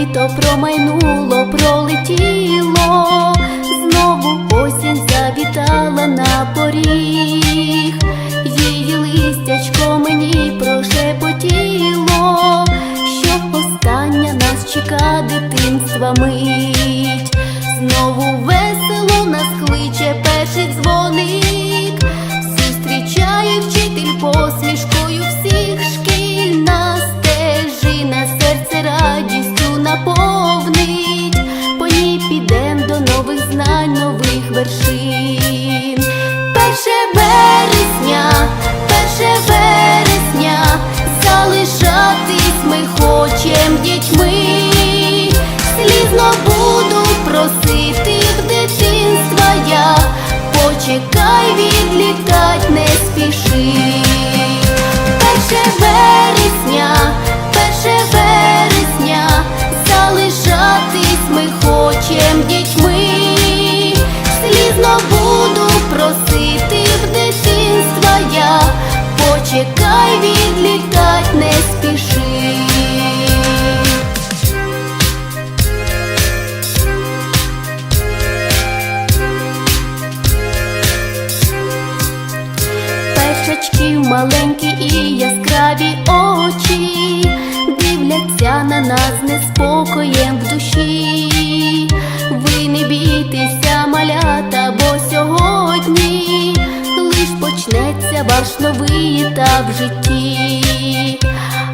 Літо промайнуло, пролетіло, знову осінь завітала на поріг, її листячко мені прошепотіло, що остання нас чека дитинства мить, знову весело нас кличе перший знань, нових вершин. Перше Пешечки маленькі і яскраві очі дивляться на нас неспокоєм в душі. Ви не бійтеся, малята, бо сьогодні лиш почнеться ваш новий етап в житті.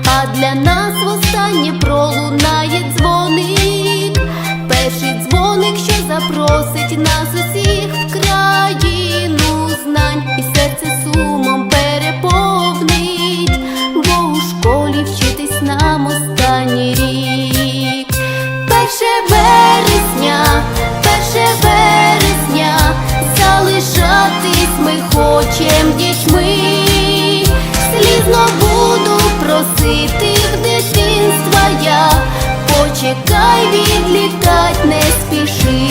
А для нас востаннє пролунає дзвоник, хочем дітьми. Слізно буду просити в дитинства я, почекай, відлітать не спіши.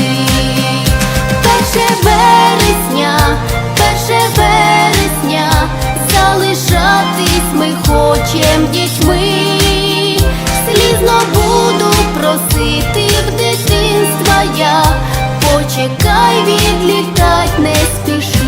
Перше вересня, перше вересня, залишатись ми хочем дітьми. Слізно буду просити в дитинства я, почекай, відлітать не спіши.